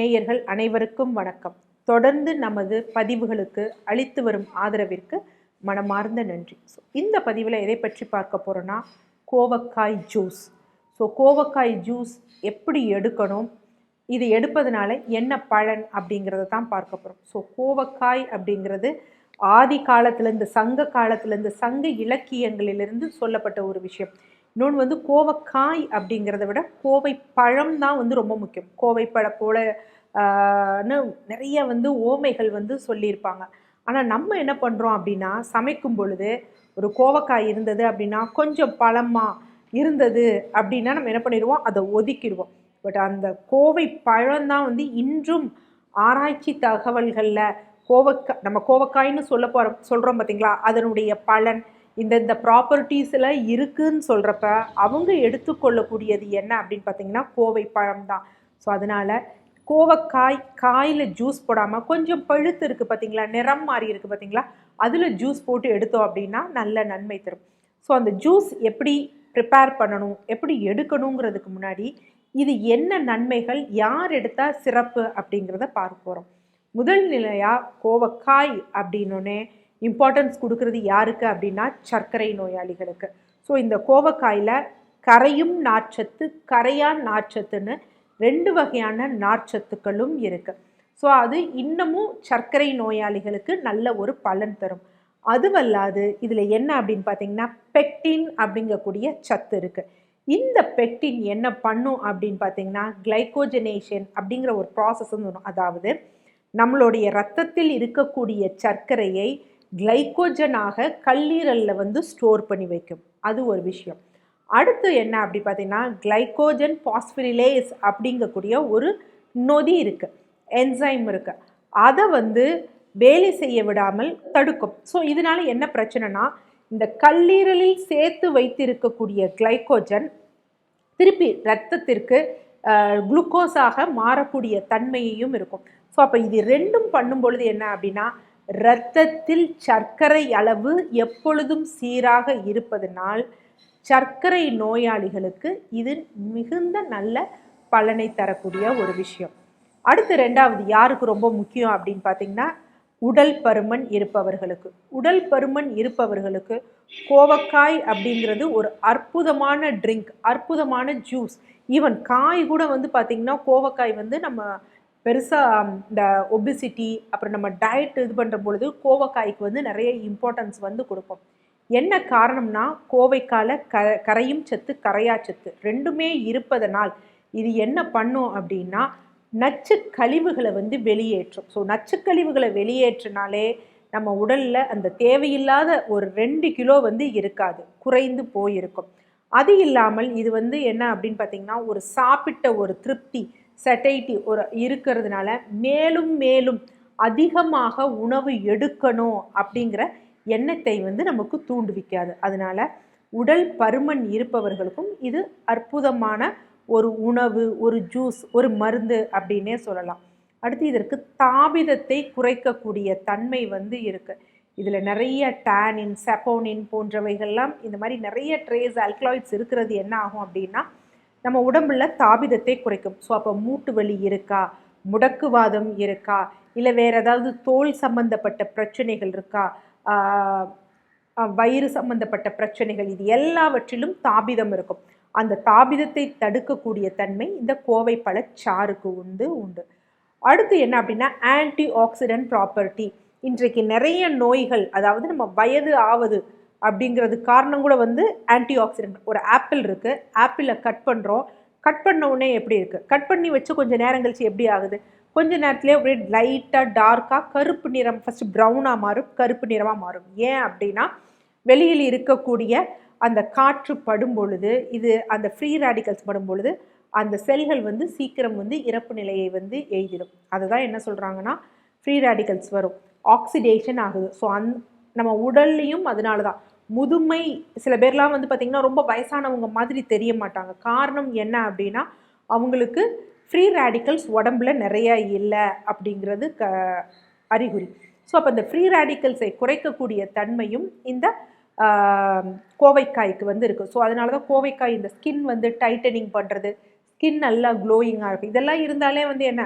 நேயர்கள் அனைவருக்கும் வணக்கம். தொடர்ந்து நமது பதிவுகளுக்கு அளித்து வரும் ஆதரவிற்கு மனமார்ந்த நன்றி. ஸோ இந்த பதிவில் எதை பற்றி பார்க்க போகிறோன்னா கோவக்காய் ஜூஸ் ஸோ கோவக்காய் ஜூஸ் எப்படி எடுக்கணும் இது எடுப்பதனால என்ன பலன் அப்படிங்கிறத தான் பார்க்க போகிறோம் ஸோ கோவக்காய் அப்படிங்கிறது ஆதி காலத்திலேருந்து சங்க காலத்திலேருந்து சங்க இலக்கியங்களிலிருந்து சொல்லப்பட்ட ஒரு விஷயம். இன்னொன்று வந்து கோவக்காய் அப்படிங்கிறத விட கோவை பழம் தான் வந்து ரொம்ப முக்கியம். கோவை பழம் போல நிறைய வந்து ஓமைகள் வந்து சொல்லியிருப்பாங்க. ஆனால் நம்ம என்ன பண்ணுறோம் அப்படின்னா சமைக்கும் பொழுது ஒரு கோவக்காய் இருந்தது அப்படின்னா கொஞ்சம் பழமாக இருந்தது அப்படின்னா நம்ம என்ன பண்ணிடுவோம்? அதை ஒதுக்கிடுவோம். பட் அந்த கோவை பழம்தான் வந்து இன்றும் ஆராய்ச்சி தகவல்களில் கோவக்காய் நம்ம கோவக்காய்னு சொல்ல போகிறோம் சொல்கிறோம் பார்த்தீங்களா அதனுடைய பலன் இந்தந்த ப்ராப்பர்ட்டிஸில் இருக்குன்னு சொல்கிறப்ப அவங்க எடுத்துக்கொள்ளக்கூடியது என்ன அப்படின்னு பார்த்தீங்கன்னா கோவை பழம் தான். ஸோ அதனால் கோவக்காய் காயில் ஜூஸ் போடாமல் கொஞ்சம் பழுத்து இருக்குது பார்த்தீங்களா நிறம் மாறி இருக்குது பார்த்தீங்களா அதில் ஜூஸ் போட்டு எடுத்தோம் அப்படின்னா நல்ல நன்மை தரும். ஸோ அந்த ஜூஸ் எப்படி ப்ரிப்பேர் பண்ணணும் எப்படி எடுக்கணுங்கிறதுக்கு முன்னாடி இது என்ன நன்மைகள் யார் எடுத்தால் சிறப்பு அப்படிங்கிறத பார்க்க போகிறோம் முதல் நிலையாக கோவக்காய் அப்படின்னோடனே இம்பார்ட்டன்ஸ் கொடுக்கறது யாருக்கு அப்படின்னா சர்க்கரை நோயாளிகளுக்கு. ஸோ இந்த கோவக்காயில் கரையும் நார்ச்சத்து கரையான் நார்ச்சத்துன்னு ரெண்டு வகையான நார்ச்சத்துக்களும் இருக்குது ஸோ அது இன்னமும் சர்க்கரை நோயாளிகளுக்கு நல்ல ஒரு பலன் தரும். அதுவல்லாது இதில் என்ன அப்படின்னு பார்த்தீங்கன்னா பெக்டின் அப்படிங்கக்கூடிய சத்து இருக்குது இந்த பெக்டின் என்ன பண்ணும் அப்படின்னு பார்த்தீங்கன்னா கிளைகோஜனேஷன் அப்படிங்கிற ஒரு ப்ராசஸ் வரும். அதாவது நம்மளுடைய ரத்தத்தில் இருக்கக்கூடிய சர்க்கரையை கிளைக்கோஜனாக கல்லீரலில் வந்து ஸ்டோர் பண்ணி வைக்கும். அது ஒரு விஷயம். அடுத்து என்ன அப்படி பார்த்தீங்கன்னா கிளைக்கோஜன் பாஸ்பிரிலேஸ் அப்படிங்கக்கூடிய ஒரு நொதி இருக்குது என்சைம் இருக்குது அதை வந்து வேலை செய்ய விடாமல் தடுக்கும். ஸோ இதனால என்ன பிரச்சனைனா இந்த கல்லீரலில் சேர்த்து வைத்திருக்கக்கூடிய கிளைக்கோஜன் திருப்பி ரத்தத்திற்கு குளுக்கோஸாக மாறக்கூடிய தன்மையையும் இருக்கும். ஸோ அப்போ இது ரெண்டும் பண்ணும் பொழுது என்ன அப்படின்னா இரத்தத்தில் சர்க்கரை அளவு எப்பொழுதும் சீராக இருப்பதனால் சர்க்கரை நோயாளிகளுக்கு இது மிகுந்த நல்ல பலனை தரக்கூடிய ஒரு விஷயம். அடுத்து ரெண்டாவது யாருக்கு ரொம்ப முக்கியம் அப்படின்னு பார்த்தீங்கன்னா உடல் பருமன் இருப்பவர்களுக்கு. உடல் பருமன் இருப்பவர்களுக்கு கோவக்காய் அப்படிங்கிறது ஒரு அற்புதமான ட்ரிங்க் அற்புதமான ஜூஸ் ஈவன் காய் கூட வந்து பார்த்திங்கன்னா கோவக்காய் வந்து நம்ம பெருசாக இந்த ஒபிசிட்டி அப்புறம் நம்ம டயட் இது பண்ணுற பொழுது கோவக்காய்க்கு வந்து நிறைய இம்பார்ட்டன்ஸ் வந்து கொடுப்போம் என்ன காரணம்னா கோவைக்கால க கரையும் சத்து கரையா சத்து ரெண்டுமே இருப்பதனால் இது என்ன பண்ணும் அப்படின்னா நச்சு கழிவுகளை வந்து வெளியேற்றும். ஸோ நச்சு கழிவுகளை வெளியேற்றினாலே நம்ம உடலில் அந்த தேவையில்லாத ஒரு ரெண்டு கிலோ வந்து இருக்காது குறைந்து போயிருக்கும். அது இல்லாமல் இது வந்து என்ன அப்படின்னு பார்த்தீங்கன்னா ஒரு சாப்பிட்ட ஒரு திருப்தி செட்டைட்டி ஒரு இருக்கிறதுனால மேலும் மேலும் அதிகமாக உணவு எடுக்கணும் அப்படிங்கிற எண்ணத்தை வந்து நமக்கு தூண்டுவிக்காது. அதனால் உடல் பருமன் இருப்பவர்களுக்கும் இது அற்புதமான ஒரு உணவு ஒரு ஜூஸ் ஒரு மருந்து அப்படின்னே சொல்லலாம். அடுத்து இதற்கு தாபிதத்தை குறைக்கக்கூடிய தன்மை வந்து இருக்குது இதில் நிறைய டேனின் செப்போனின் போன்றவைகள்லாம் இந்த மாதிரி நிறைய ட்ரேஸ் அல்கலாய்ட்ஸ் இருக்கிறது என்ன ஆகும் அப்படின்னா நம்ம உடம்புல தாபிதத்தை குறைக்கும். ஸோ அப்போ மூட்டு வலி இருக்கா? முடக்குவாதம் இருக்கா? இல்லை வேறு ஏதாவது தோல் சம்பந்தப்பட்ட பிரச்சனைகள் இருக்கா? வயிறு சம்பந்தப்பட்ட பிரச்சனைகள் இது எல்லாவற்றிலும் தாபிதம் இருக்கும். அந்த தாபிதத்தை தடுக்கக்கூடிய தன்மை இந்த கோவை பழச்சாருக்கு உண்டு உண்டு. அடுத்து என்ன அப்படின்னா ஆன்டி ஆக்சிடென்ட் ப்ராப்பர்ட்டி இன்றைக்கு நிறைய நோய்கள் அதாவது நம்ம வயது ஆவது அப்படிங்கிறது காரணம் கூட வந்து ஆன்டி ஆக்சிடென்ட் ஒரு ஆப்பிள் இருக்குது ஆப்பிளை கட் பண்ணுறோம் கட் பண்ண உடனே எப்படி இருக்குது கட் பண்ணி வச்சு கொஞ்சம் நேரம் கழிச்சு எப்படி ஆகுது? கொஞ்ச நேரத்துலேயே அப்படியே லைட்டாக டார்க்காக கருப்பு நிறம் ஃபஸ்ட்டு ப்ரௌனாக மாறும் கருப்பு நிறமாக மாறும். ஏன் அப்படின்னா வெளியில் இருக்கக்கூடிய அந்த காற்று படும் பொழுது இது அந்த ஃப்ரீ ரேடிக்கல்ஸ் படும் பொழுது அந்த செல்கள் வந்து சீக்கிரம் வந்து இறப்பு நிலையை வந்து எய்திடும். அதுதான் என்ன சொல்கிறாங்கன்னா ஃப்ரீ ரேடிக்கல்ஸ் வரும். ஆக்சிடேஷன் ஆகுது. ஸோ அந் நம்ம உடல்லையும் அதனால தான் முதுமை சில பேர்லாம் வந்து பார்த்திங்கன்னா ரொம்ப வயசானவங்க மாதிரி தெரிய மாட்டாங்க. காரணம் என்ன அப்படின்னா அவங்களுக்கு ஃப்ரீ ரேடிக்கல்ஸ் உடம்புல நிறைய இல்லை அப்படிங்கிறது க அறிகுறி. ஸோ அப்போ இந்த ஃப்ரீ ரேடிக்கல்ஸை குறைக்கக்கூடிய தன்மையும் இந்த கோவைக்காய்க்கு வந்து இருக்குது ஸோ அதனால தான் கோவைக்காய் இந்த ஸ்கின் வந்து டைட்டனிங் பண்ணுறது ஸ்கின் நல்லா க்ளோயிங்காக இருக்கும். இதெல்லாம் இருந்தாலே வந்து என்ன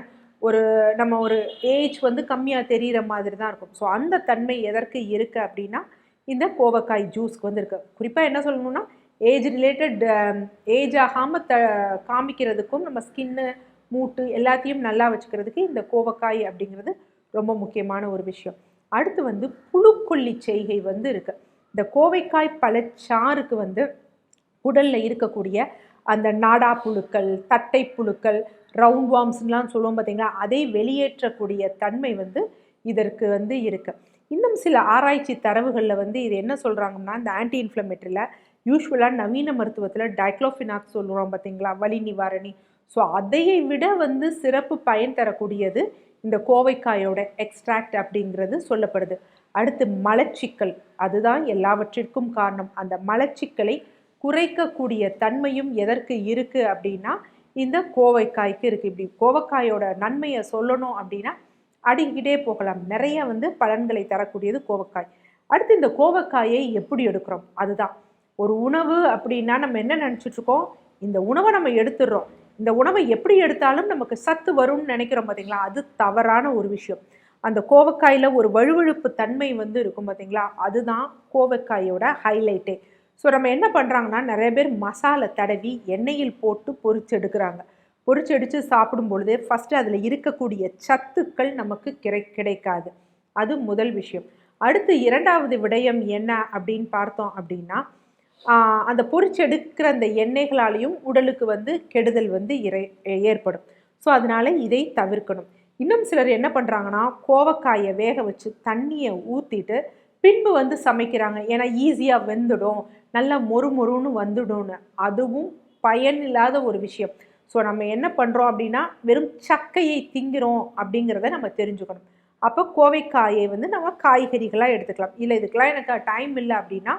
ஒரு நம்ம ஒரு ஏஜ் வந்து கம்மியாக தெரிகிற மாதிரி தான் இருக்கும். ஸோ அந்த தன்மை எதற்கு இருக்குது அப்படின்னா இந்த கோவக்காய் ஜூஸ்க்கு வந்து இருக்குது குறிப்பாக என்ன சொல்லணும்னா ஏஜ் ரிலேட்டட் ஏஜ் ஆகாமல் த காமிக்கிறதுக்கும் நம்ம ஸ்கின்னு மூட்டு எல்லாத்தையும் நல்லா வச்சுக்கிறதுக்கு இந்த கோவக்காய் அப்படிங்கிறது ரொம்ப முக்கியமான ஒரு விஷயம். அடுத்து வந்து புழுக்கொல்லி செய்கை வந்து இருக்குது இந்த கோவைக்காய் பழச்சாறுக்கு வந்து உடலில் இருக்கக்கூடிய அந்த நாடா புழுக்கள் தட்டை புழுக்கள் ரவுண்ட் வார்ம்ஸ்லாம் சொல்லுவோம் பார்த்திங்களா அதை வெளியேற்றக்கூடிய தன்மை வந்து இதற்கு வந்து இருக்குது இன்னும் சில ஆராய்ச்சி தரவுகளில் வந்து இது என்ன சொல்கிறாங்கன்னா இந்த ஆன்டி இன்ஃப்ளமேட்டரியில் யூஸ்வலாக நவீன மருத்துவத்தில் டைக்ளோஃபினாக் சொல்கிறோம் பார்த்தீங்களா வலி நிவாரணி. ஸோ அதையை விட வந்து சிறப்பு பயன் தரக்கூடியது இந்த கோவைக்காயோட எக்ஸ்ட்ராக்ட் அப்படிங்கிறது சொல்லப்படுது. அடுத்து மலச்சிக்கல். அதுதான் எல்லாவற்றிற்கும் காரணம். அந்த மலச்சிக்கலை குறைக்கக்கூடிய தன்மையும் எதற்கு இருக்குது அப்படின்னா இந்த கோவைக்காய்க்கு இருக்குது இப்படி கோவக்காயோட நன்மையை சொல்லணும் அப்படின்னா அடிக்கிட்டே போகலாம். நிறைய வந்து பலன்களை தரக்கூடியது கோவக்காய். அடுத்து இந்த கோவக்காயை எப்படி எடுக்கிறோம்? அதுதான். ஒரு உணவு அப்படின்னா நம்ம என்ன நினச்சிட்ருக்கோம்? இந்த உணவை நம்ம எடுத்துடுறோம். இந்த உணவை எப்படி எடுத்தாலும் நமக்கு சத்து வரும்னு நினைக்கிறோம் பார்த்தீங்களா அது தவறான ஒரு விஷயம். அந்த கோவக்காயில் ஒரு வழுவழுப்பு தன்மை வந்து இருக்கும் பார்த்தீங்களா அதுதான் கோவக்காயோட ஹைலைட்டே ஸோ நம்ம என்ன பண்ணுறாங்கன்னா நிறைய பேர் மசாலா தடவி எண்ணெயில் போட்டு பொரிச்சு எடுக்கிறாங்க. சாப்பிடும் பொழுது ஃபஸ்ட்டு அதில் இருக்கக்கூடிய சத்துக்கள் நமக்கு கிடை கிடைக்காது. அது முதல் விஷயம். அடுத்து இரண்டாவது விடயம் என்ன அப்படின்னு பார்த்தோம் அப்படின்னா அந்த பொறிச்செடுக்கிற அந்த எண்ணெய்களாலையும் உடலுக்கு வந்து கெடுதல் வந்து இறை ஏற்படும். ஸோ அதனால் இதை தவிர்க்கணும். இன்னும் சிலர் என்ன பண்ணுறாங்கன்னா கோவக்காயை வேக வச்சு தண்ணியை ஊற்றிட்டு பின்பு வந்து சமைக்கிறாங்க. ஏன்னா ஈஸியாக வெந்துடும். நல்லா மொறு மொறுன்னு வந்துடும்னு. அதுவும் பயனில்லாத ஒரு விஷயம். ஸோ நம்ம என்ன பண்ணுறோம் அப்படின்னா வெறும் சக்கையை திங்கிறோம் அப்படிங்கிறத நம்ம தெரிஞ்சுக்கணும். அப்போ கோவைக்காயை வந்து நம்ம காய்கறிகளாக எடுத்துக்கலாம். இல்லை இதுக்கெலாம் எனக்கு டைம் இல்லை அப்படின்னா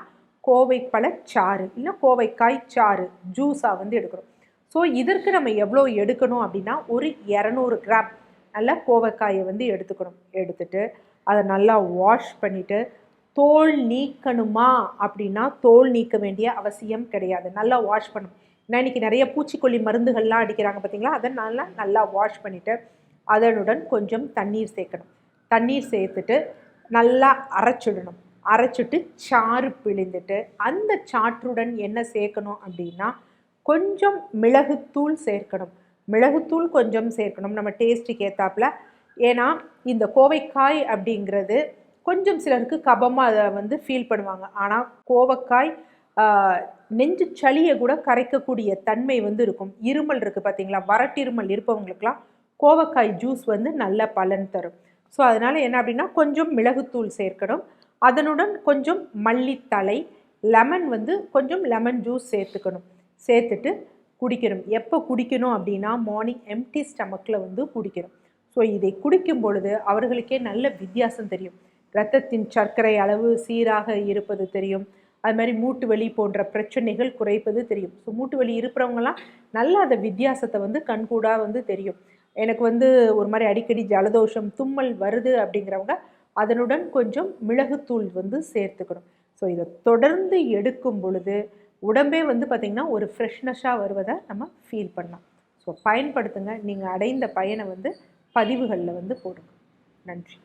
கோவை பழச்சாறு இல்லை கோவைக்காய் சாறு ஜூஸாக வந்து எடுக்கிறோம் ஸோ இதற்கு நம்ம எவ்வளோ எடுக்கணும் அப்படின்னா ஒரு இரநூறு கிராம் நல்லா கோவைக்காயை வந்து எடுத்துக்கணும். எடுத்துட்டு அதை நல்லா வாஷ் பண்ணிவிட்டு தோல் நீக்கணுமா அப்படின்னா தோல் நீக்க வேண்டிய அவசியம் கிடையாது. நல்லா வாஷ் பண்ணணும் ஏன்னா இன்றைக்கி நிறைய பூச்சிக்கொல்லி மருந்துகள்லாம் அடிக்கிறாங்க பார்த்தீங்களா? அதை நல்லா நல்லா வாஷ் பண்ணிவிட்டு அதனுடன் கொஞ்சம் தண்ணீர் சேர்க்கணும். தண்ணீர் சேர்த்துட்டு நல்லா அரைச்சிடணும். அரைச்சிட்டு சாறு பிழிந்துட்டு அந்த சாற்றுடன் என்ன சேர்க்கணும் அப்படின்னா கொஞ்சம் மிளகுத்தூள் சேர்க்கணும். மிளகுத்தூள் கொஞ்சம் சேர்க்கணும். நம்ம டேஸ்ட்டுக்கு ஏற்றாப்புல ஏன்னா இந்த கோவைக்காய் அப்படிங்கிறது கொஞ்சம் சிலருக்கு கபமாக அதை வந்து ஃபீல் பண்ணுவாங்க. ஆனால் கோவக்காய் நெஞ்சு சளியை கூட கரைக்கக்கூடிய தன்மை வந்து இருக்கும். இருமல் இருக்குது பார்த்தீங்களா வரட்டிருமல் இருப்பவங்களுக்கெல்லாம் கோவக்காய் ஜூஸ் வந்து நல்ல பலன் தரும். ஸோ அதனால் என்ன அப்படின்னா கொஞ்சம் மிளகுத்தூள் சேர்க்கணும். அதனுடன் கொஞ்சம் மல்லித்தலை லெமன் வந்து கொஞ்சம் லெமன் ஜூஸ் சேர்த்துக்கணும். சேர்த்துட்டு குடிக்கணும். எப்போ குடிக்கணும் அப்படின்னா மார்னிங் எம்டி ஸ்டமக்கில் வந்து குடிக்கணும். ஸோ இதை குடிக்கும் பொழுது அவர்களுக்கே நல்ல வித்தியாசம் தெரியும். இரத்தத்தின் சர்க்கரை அளவு சீராக இருப்பது தெரியும். அது மாதிரி மூட்டு வலி போன்ற பிரச்சனைகள் குறைப்பது தெரியும். ஸோ மூட்டு வலி இருக்கிறவங்களாம் நல்லா அந்த வித்தியாசத்தை வந்து கண்கூடாக வந்து தெரியும். எனக்கு வந்து ஒரு மாதிரி அடிக்கடி ஜலதோஷம் தும்மல் வருது அப்படிங்கிறவங்க அதனுடன் கொஞ்சம் மிளகுத்தூள் வந்து சேர்த்துக்கணும். ஸோ இதை தொடர்ந்து எடுக்கும் பொழுது உடம்பே வந்து பார்த்திங்கன்னா ஒரு ஃப்ரெஷ்னஸாக வருவதை நம்ம ஃபீல் பண்ணலாம். ஸோ பயன்படுத்துங்க. நீங்கள் அடைந்த பயனை வந்து பதிவுகளில் வந்து போடுங்க. நன்றி.